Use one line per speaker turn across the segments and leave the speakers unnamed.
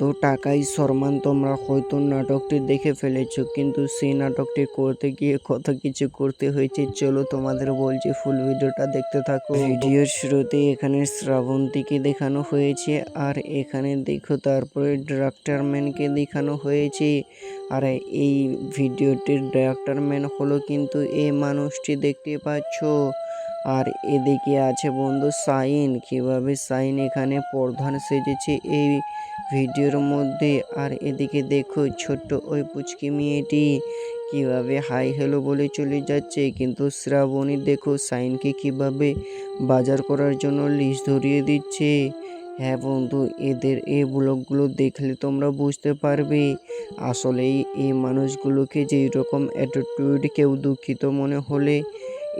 বন্ধু টাকাই সম্মান তোমরা হয়তো নাটকটি দেখে ফেলেছো, কিন্তু সেই নাটকটি করতে গিয়ে কত কিছু করতে হয়েছে, চলো তোমাদের বলছি, ফুল ভিডিওটা দেখতে থাকো। ভিডিওর শুরুতে এখানে শ্রাবন্তীকে দেখানো হয়েছে, আর এখানে দেখো তারপরে ডাক্তার ম্যানকে দেখানো হয়েছে, আর এই ভিডিওটির ডাক্তার ম্যান হলো কিন্তু এই মানুষটি দেখতে পাচ্ছো। আর এদিকে আছে বন্ধু সাইন। কীভাবে সাইন এখানে প্রধান সেজেছে এই ভিডিওর মধ্যে? আর এদিকে দেখো ছোট্ট ওই পুচকি মেয়েটি কীভাবে হাই হ্যালো বলে চলে যাচ্ছে। কিন্তু শ্রাবণী, দেখো সাইনকে কীভাবে বাজার করার জন্য লিস্ট ধরিয়ে দিচ্ছে। হ্যাঁ বন্ধু, এদের এই ব্লগগুলো দেখলে তোমরা বুঝতে পারবে। আসলেই এই মানুষগুলোকে যেই রকম অ্যাটিটিউড কেউ দুঃখিত মনে হলে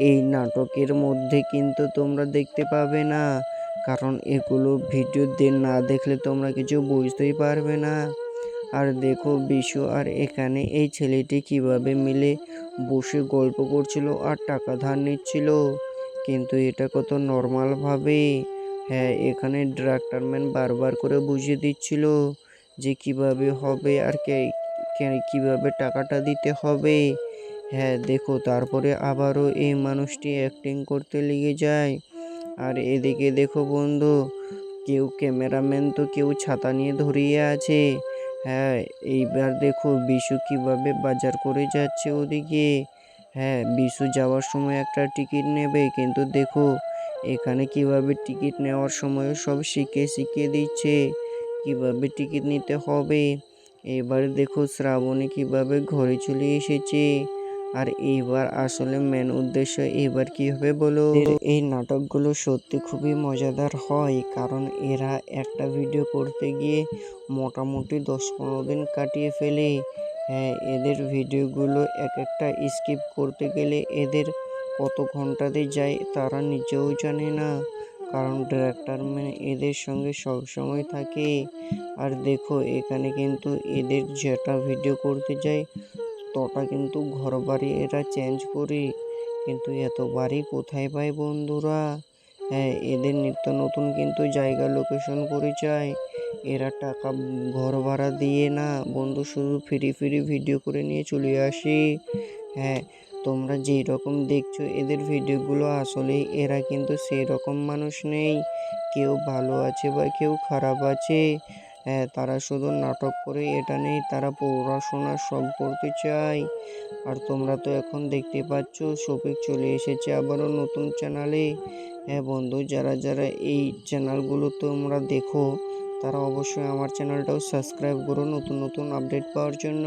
এই নাটকের মধ্যে কিন্তু তোমরা দেখতে পাবে না। কারণ এগুলো ভিডিও দিয়ে না দেখলে তোমরা কিছু বুঝতেই পারবে না। আর দেখো বিশু, আর এখানে এই ছেলেটি কীভাবে মিলে বসে গল্প করছিল আর টাকা ধার নিচ্ছিল। কিন্তু এটা কত নর্মালভাবে হ্যাঁ এখানে ডাক্তারম্যান বারবার করে বুঝিয়ে দিচ্ছিল যে কীভাবে হবে আর কে- কীভাবে টাকাটা দিতে হবে। হ্যাঁ দেখো, তারপরে আবারও এই মানুষটি অ্যাক্টিং করতে লেগে যায়। আর এদিকে দেখো বন্ধু, কেউ ক্যামেরাম্যান তো কেউ ছাতা নিয়ে ধরিয়ে আছে। হ্যাঁ এইবার দেখো বিশু কীভাবে বাজার করে যাচ্ছে ওদিকে। হ্যাঁ বিশু যাওয়ার সময় একটা টিকিট নেবে, কিন্তু দেখো, এখানে কীভাবে টিকিট নেওয়ার সময় সব শিখে শিখিয়ে দিচ্ছে। কীভাবে টিকিট নিতে হবে? এবার দেখো শ্রাবণী কীভাবে ঘরে চলে এসেছে। আর এইবার আসলে মেন উদ্দেশ্য এবার কি হবে বলো? এই নাটকগুলো সত্যি খুবই মজাদার হয়, কারণ এরা একটা ভিডিও করতে গিয়ে মোটামুটি দশ পনেরো দিন কাটিয়ে ফেলে। হ্যাঁ এদের ভিডিওগুলো এক একটা স্কিপ করতে গেলে এদের কত ঘন্টাতে যায় তারা নিজেও জানে না। কারণ ডিরেক্টর মানে এদের সঙ্গে সবসময় থাকে। আর দেখো, এখানে কিন্তু এদের যেটা ভিডিও করতে যায় তটা কিন্তু ঘর বাড়ি এরা চেঞ্জ করি। কিন্তু এত বাড়ি কোথায় পায় বন্ধুরা? হ্যাঁ এদের নিত্য নতুন কিন্তু জায়গা লোকেশন করে যায় এরা টাকা ঘর ভাড়া দিয়ে না, বন্ধু শুধু ফ্রি ফ্রি ভিডিও করে নিয়ে চলে আসি। হ্যাঁ তোমরা যেই রকম দেখছ এদের ভিডিওগুলো আসলে এরা কিন্তু সেই রকম মানুষ নেই। কেউ ভালো আছে বা কেউ খারাপ আছে। তারা শুধু নাটক করে এটা নেই, তারা পড়াশোনা সব করতে চায়। আর তোমরা তো এখন দেখতে পাচ্ছ, শফিক চলে এসেছে আবারও নতুন চ্যানেলে হ্যাঁ বন্ধু, যারা যারা এই চ্যানেলগুলো তোমরা দেখো, তারা অবশ্যই আমার চ্যানেলটাও সাবস্ক্রাইব করো নতুন নতুন আপডেট পাওয়ার জন্য।